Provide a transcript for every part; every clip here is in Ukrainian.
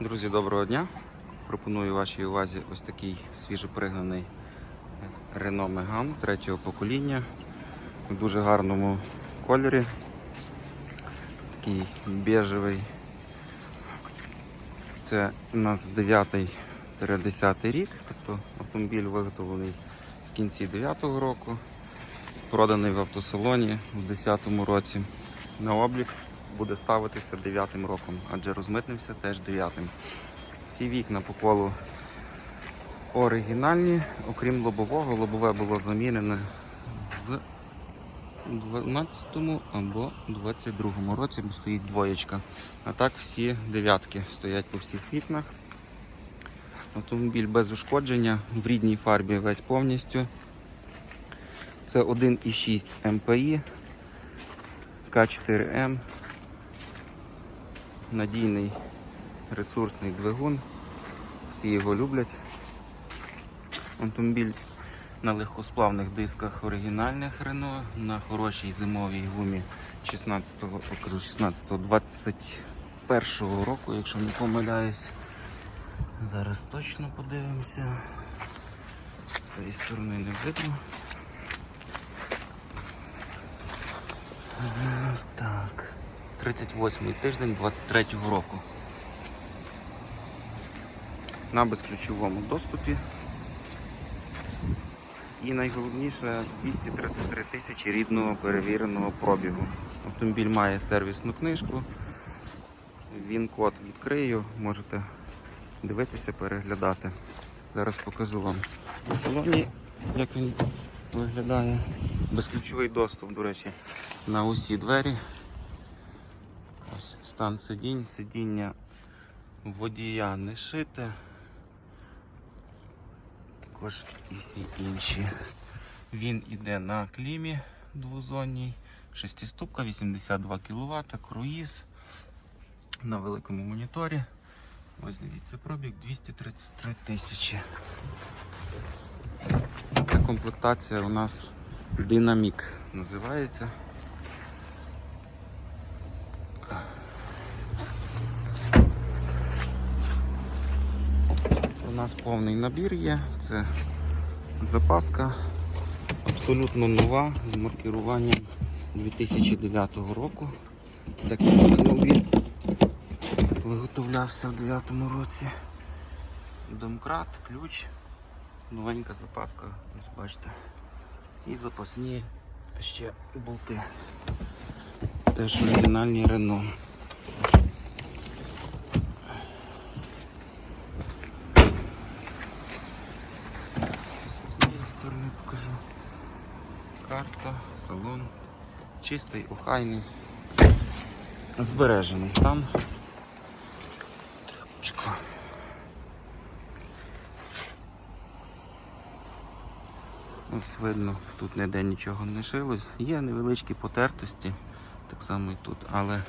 Друзі, доброго дня! Пропоную вашій увазі ось такий свіжопригнаний Renault Megane третього покоління в дуже гарному кольорі. Такий бежевий. Це у нас 9-10 рік, тобто автомобіль виготовлений в кінці 9-го року, проданий в автосалоні у 10-му році. На облік буде ставитися 9-м роком, адже розмитнився теж 9-м. Всі вікна по колу оригінальні, окрім лобового, лобове було замінене в 12-му або 22-му році, бо стоїть двоєчка. А так всі дев'ятки стоять по всіх вікнах. Автомобіль без ушкодження, в рідній фарбі весь повністю. Це 1,6 МПІ, К4М, надійний ресурсний двигун. Всі його люблять. Автомобіль на легкосплавних дисках оригінальних Renault, на хорошій зимовій гумі 16-го, 21-го року, якщо не помиляюсь. Зараз точно подивимося. З цієї сторони не видно. Так. 38-й тиждень 23-го року. На безключовому доступі. І найголовніше 233 тисячі рідного перевіреного пробігу. Автомобіль має сервісну книжку. Він код відкрию, можете дивитися, переглядати. Зараз покажу вам в салоні, як він виглядає. Безключовий доступ, до речі, на усі двері. Стан сидінь, сидіння водія не шите. Також і всі інші. Він іде на клімі двозонній, шестиступка, 82 кВт, круїз на великому моніторі. Ось дивіться, пробіг 233 тисячі. Це комплектація у нас Динамік називається. У нас повний набір є, це запаска абсолютно нова з маркіруванням 2009 року. Такий автомобіль виготовлявся в 2009 році. Домкрат, ключ, новенька запаска, ось бачите. І запасні ще болти. Теж оригінальні Renault. З цієї сторони покажу. Карта, салон. Чистий, охайний, збережений стан. Тряпочка. Ось видно, тут ніде нічого не шилось. Є невеличкі потертості, так само і тут, але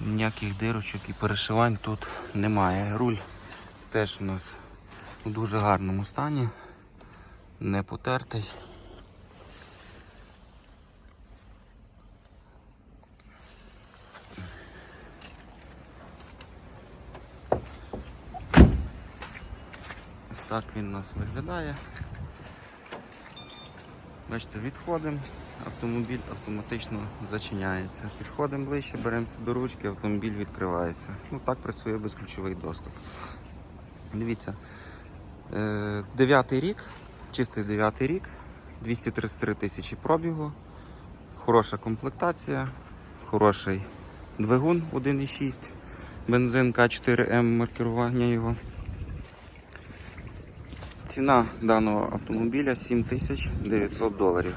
ніяких дирочок і перешивань тут немає. Руль теж у нас у дуже гарному стані, не потертий. Ось так він у нас виглядає. Бачите, відходимо, автомобіль автоматично зачиняється. Підходимо ближче, беремося до ручки, автомобіль відкривається. Ну так працює безключовий доступ. Дивіться, е, дев'ятий рік, чистий дев'ятий рік, 233 тисячі пробігу, хороша комплектація, хороший двигун 1,6, бензин К4М маркування його. Ціна даного автомобіля 7900 доларів.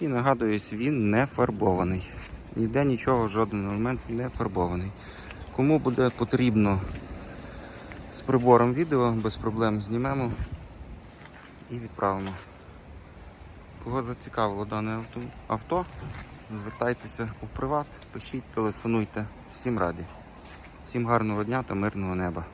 І нагадуюсь, він не фарбований. Ніде нічого, жоден елемент не фарбований. Кому буде потрібно з прибором відео, без проблем знімемо і відправимо. Кого зацікавило дане авто, звертайтеся у приват, пишіть, телефонуйте. Всім раді. Всім гарного дня та мирного неба.